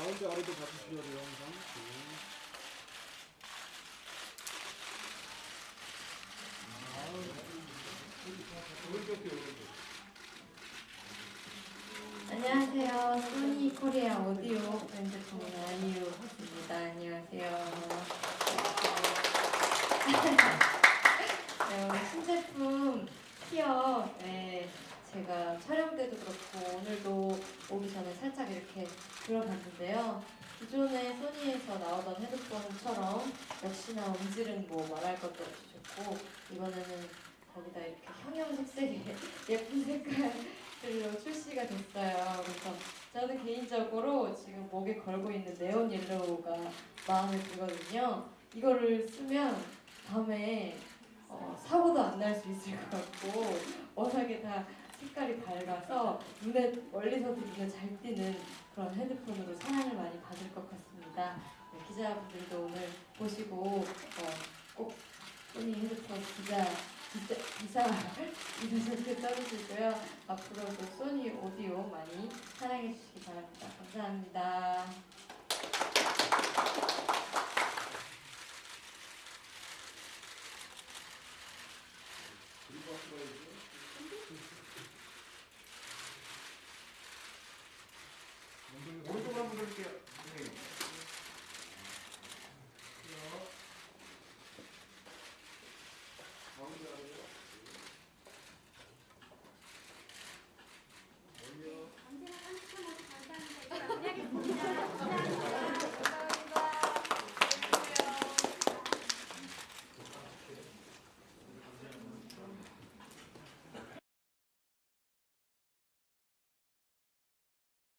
가운데 아래도 봐주셔야 돼요 항상. 네. 안녕하세요. 소니 코리아 오디오 종인 아이유입니다. 안녕하세요. 네, 신제품 티어 네, 제가 촬영 때도 그렇고 오늘도 오기 전에 살짝 이렇게 들어봤는데요. 기존에 소니에서 나오던 헤드폰처럼 역시나 음질은 뭐 말할 것도 없이 좋고 이번에는 거기다 이렇게 형형색색의 예쁜 색깔들로 출시가 됐어요. 그래서 저는 개인적으로 지금 목에 걸고 있는 네온 옐로우가 마음에 들거든요. 이거를 쓰면 밤에 어, 사고도 안 날 수 있을 것 같고 워낙에 다 색깔이 밝아서 눈에 멀리서도 눈에 잘 띄는 그런 헤드폰으로 사랑을 많이 받을 것 같습니다. 네, 기자분들도 오늘 보시고 어, 꼭 소니 헤드폰 기자 기자 기사 절대 써주시고요. 앞으로도 소니 오디오 많이 사랑해 주시기 바랍니다. 감사합니다. 한번 들 볼게 요.